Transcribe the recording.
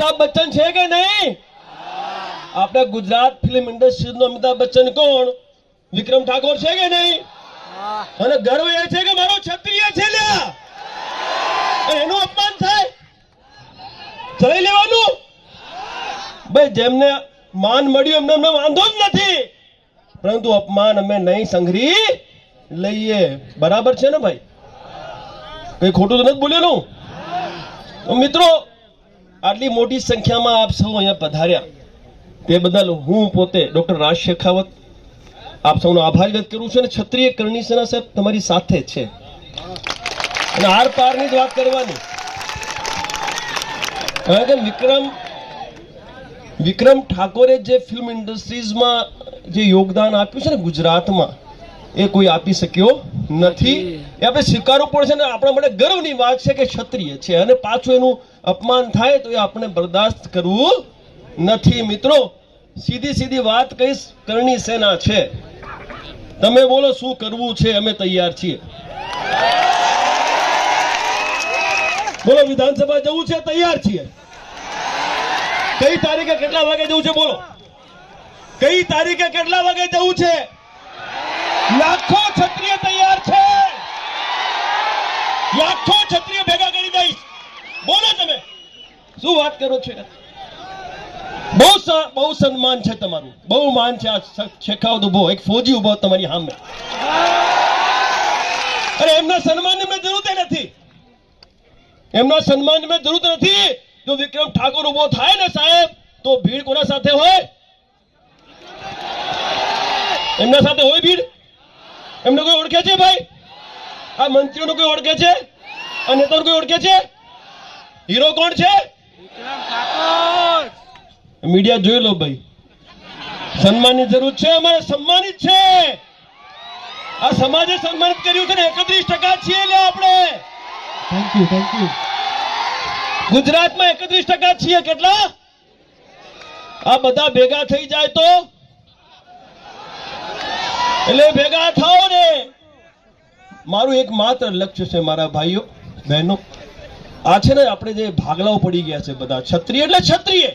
અમિતાભ બચ્ચન છે કે નહીં આપણે ગુજરાત ફિલ્મ ઇન્ડસ્ટ્રી નો અમિતાભ બચ્ચન કોણ વિક્રમ ઠાકોર છે કે નહીં અને ગર્વ એ છે કે મારો ક્ષત્રિય છે એનું અપમાન થાય ચલાવી લેવાનું ભાઈ જેમને માન મળ્યું એમને એમને વાંધો જ નથી પરંતુ અપમાન અમે નહીં સંઘરી લઈએ બરાબર છે ને ભાઈ કઈ ખોટું તો નથી બોલેલું મિત્રો આટલી મોટી સંખ્યામાં આપ સૌ અહીંયા પધાર્યા. તે બદલ હું પોતે ડોક્ટર રાજ શેખાવત આપ સૌનો આભાર વ્યક્ત કરું છું અને ક્ષત્રિય કરણી સેના સાહેબ તમારી સાથે છે. અને આર પારની જ વાત કરવાની. કારણ કે વિક્રમ વિક્રમ ઠાકોરે જે ફિલ્મ ઇન્ડસ્ટ્રીઝમાં જે યોગદાન આપ્યું છે ને ગુજરાતમાં એ કોઈ આપી શક્યો નથી. એ આપણે સ્વીકારવું પડશે ને આપણા માટે ગર્વની વાત છે કે ક્ષત્રિય છે અને પાછું એનું અપમાન થાય તો એ આપણે બરદાસ્ત કરવું નથી. મિત્રો સીધી સીધી વાત કહીશ કરણી સેના છે? તમે બોલો શું કરવું છે? અમે તૈયાર છીએ. બોલો વિધાનસભા જવું છે? તૈયાર છીએ. કઈ તારીખે કેટલા વાગે જવું છે? બોલો. કઈ તારીખે કેટલા વાગે જવું છે? લાખો ક્ષત્રિય તૈયાર છે. લાખો ક્ષત્રિય ભેગા કરી દઈશ. બોલો તમે. શું વાત કરો છો? બહુ બહુ સન્માન છે તમારું. બહુ માન છે. આ શેખાવત ઊભો. એક ફોજી ઊભો તમારી સામે. અરે, એમના સન્માનની મેં જરૂર નથી. એમના સન્માનની મેં જરૂર નથી. જો વિક્રમ ઠાકોર ઊભો થાય ને સાહેબ, તો ભીડ કોના સાથે હોય? એમના સાથે હોય ભીડ? એમને કોઈ ઓળખે છે ભાઈ? આ મંત્રીઓને કોઈ ઓળખે છે? આ નેતાઓને કોઈ ઓળખે છે? હીરો કોણ છે? મીડિયા જોઈ લો ભાઈ. સન્માનની જરૂર છે અમારે સન્માનિત છે. આ સમાજે સન્માનિત કર્યું છે ને એકત્રીસ ટકા છીએ લે આપણે. થેન્ક યુ થેન્ક યુ ગુજરાતમાં એકત્રીસ ટકા છીએ કેટલા? આ બધા ભેગા થઈ જાય તો? એટલે ભેગા થાઓ મારું એક માત્ર લક્ષ્ય છે, મારા ભાઈઓ, બહેનો. આ છે ને આપણે જે ભાગલાઓ પડી ગયા છે બધા. ક્ષત્રિય એટલે ક્ષત્રિય.